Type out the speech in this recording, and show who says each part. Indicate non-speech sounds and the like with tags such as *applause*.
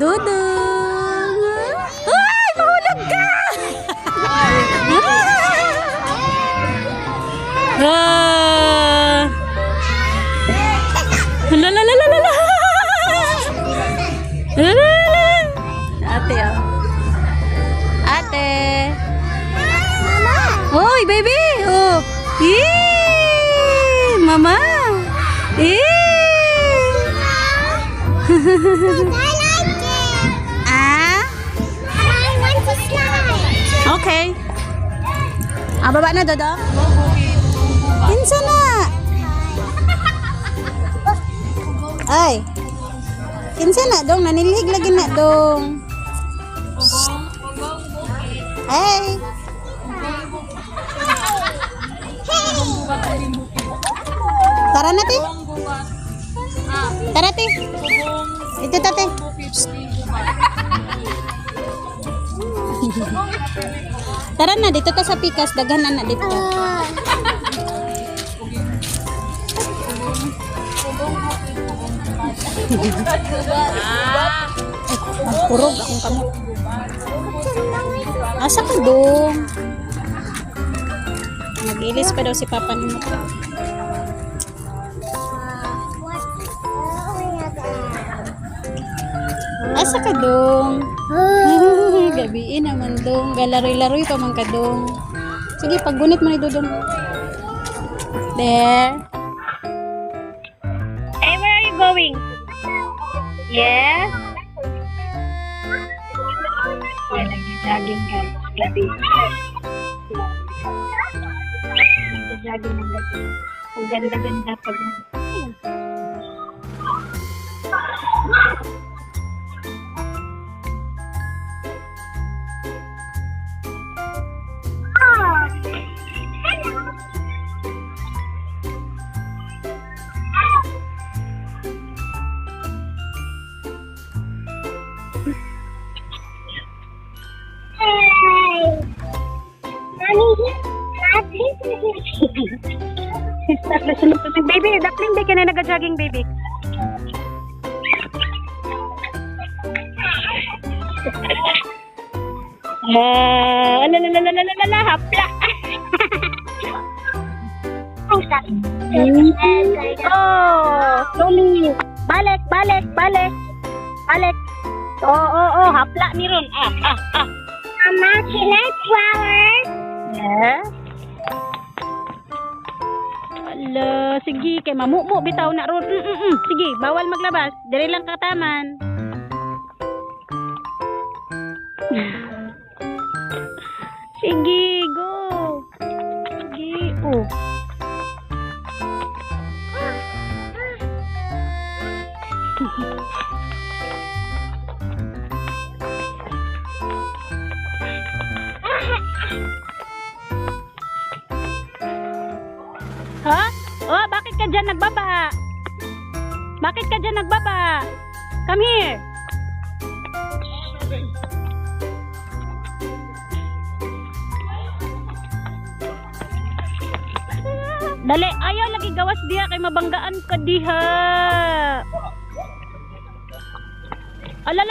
Speaker 1: Dudong! Ay! Mahulog ka! Ah! La
Speaker 2: la la la
Speaker 1: la!
Speaker 2: Ate oh. Ate! Hoy, baby! Oh! Yee! Mama! Yee! *laughs*
Speaker 1: Okay. Ah, baba na, Dodo? Kinsa na? Ay. Kinsa na, dong? Nanilig lagi na, dong. Hey. Tara na, te. Tara, te. Ito, tate. Tara na, dito ta sa pikas. Daghan na dito. Kurog akong kamot. Asa ka dong? Nag-ilis pa daw si Papa ni Mata. Asa ka dong? Gabiin naman dong. Galaroy-laroy pa man ka dong. Sige, paggunit mo ni Dodong. There.
Speaker 3: Hey, where are you going? Yes? Ay, nag-jogging ka gabi. Nag-jogging ng gabi. Ang ganda-ganda pag Baby, daplin di ka na nag-jogging, baby. Ah, ala la la la la la la hapla. oh, slowly. Balik, balik, balik. Balik. Oh, oh, oh, hapla ni ron. Ah, ah, ah.
Speaker 2: Mama, can I flowers?
Speaker 3: Yes. Ala, sige, kay mamumo bitaw na ron. Mm, mm, mm. Sige, bawal maglabas. Diri lang kataman. sige, *laughs* Oh, bakit ka dyan nagbaba? Bakit ka dyan nagbaba? Come here. Dali, ayaw lagi gawas diha kay mabanggaan ka diha. Ala